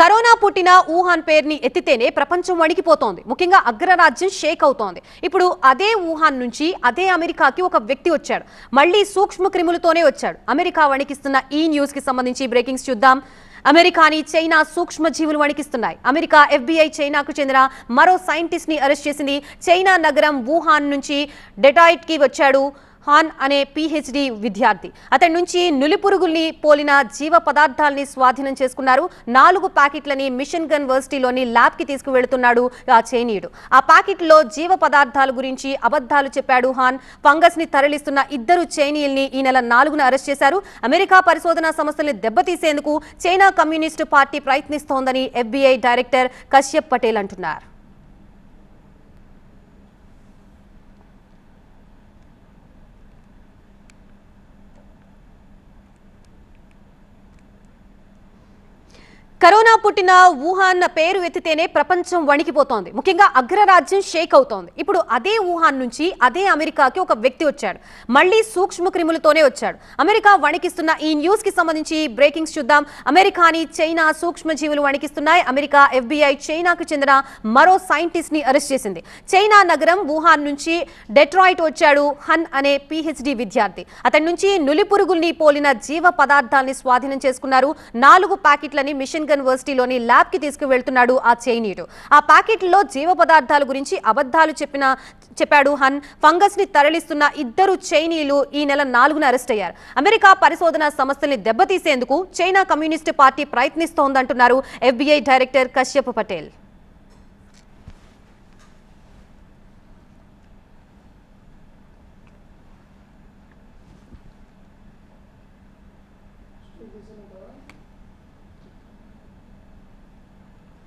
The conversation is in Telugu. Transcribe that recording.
కరోనా పుట్టిన వుహాన్ పేరుని ఎత్తితేనే ప్రపంచం వణికిపోతోంది. ముఖ్యంగా అగ్రరాజ్యం షేక్ అవుతోంది. ఇప్పుడు అదే వుహాన్ నుంచి అదే అమెరికాకి ఒక వ్యక్తి వచ్చాడు. మళ్ళీ సూక్ష్మ క్రిములతోనే వచ్చాడు. అమెరికా వణికిస్తున్న ఈ న్యూస్కి సంబంధించి బ్రేకింగ్స్ చూద్దాం. అమెరికాని చైనా సూక్ష్మ జీవులు వణికిస్తున్నాయి. అమెరికా ఎఫ్బీఐ చైనాకు చెందిన మరో సైంటిస్ట్ని అరెస్ట్ చేసింది చైనా నగరం వుహాన్ నుంచి డెటాయిట్కి వచ్చాడు హాన్ అనే పిహెచ్డి విద్యార్థి. అతడి నుంచి నులిపురుగుల్ని పోలిన జీవ పదార్థాలని స్వాధీనం చేసుకున్నారు. నాలుగు ప్యాకెట్లని మిషన్ గన్ వర్సిటీలోని ల్యాబ్కి ఆ చైనీయుడు. ఆ ప్యాకెట్లో జీవ పదార్థాల గురించి అబద్ధాలు చెప్పాడు హాన్. ఫంగస్ని తరలిస్తున్న ఇద్దరు చైనీయుల్ని ఈ నెల నాలుగున అరెస్ట్ చేశారు. అమెరికా పరిశోధనా సంస్థల్ని దెబ్బతీసేందుకు చైనా కమ్యూనిస్టు పార్టీ ప్రయత్నిస్తోందని ఎఫ్బీఐ డైరెక్టర్ కశ్యప్ పటేల్ అంటున్నారు. కరోనా పుట్టిన వుహాన్ పేరు ఎత్తితేనే ప్రపంచం వణికిపోతోంది. ముఖ్యంగా అగ్రరాజ్యం షేక్ అవుతోంది. ఇప్పుడు అదే వుహాన్ నుంచి అదే అమెరికాకి ఒక వ్యక్తి వచ్చాడు. మళ్ళీ సూక్ష్మ క్రిములతోనే వచ్చాడు. అమెరికా వణికిస్తున్న ఈ న్యూస్కి సంబంధించి బ్రేకింగ్స్ చూద్దాం. అమెరికాని చైనా సూక్ష్మ జీవులు వణికిస్తున్నాయి. అమెరికా ఎఫ్బీఐ చైనాకు చెందిన మరో సైంటిస్ట్ని అరెస్ట్ చేసింది. చైనా నగరం వుహాన్ నుంచి డెట్రాయిట్ వచ్చాడు హన్ అనే పిహెచ్డి విద్యార్థి. అతడి నుంచి నులిపురుగుల్ని పోలిన జీవ పదార్థాల్ని స్వాధీనం చేసుకున్నారు. నాలుగు ప్యాకెట్లని మిషన్ యూనివర్సిటీలోని ల్యాబ్కి తీసుకువెళ్తున్నాడు ఆ చైనీయుడు ఆ ప్యాకెట్లో జీవ పదార్థాల గురించి అబద్ధాలు చెప్పిన చెప్పాడు హన్. ఫంగస్ని తరలిస్తున్న ఇద్దరు చైనీయులు ఈ నెల నాలుగున అరెస్ట్ అయ్యారు. అమెరికా పరిశోధన సంస్థల్ని దెబ్బతీసేందుకు చైనా కమ్యూనిస్టు పార్టీ ప్రయత్నిస్తోందంటున్నారు ఎఫ్బిఐ డైరెక్టర్ కశ్యప్ పటేల్.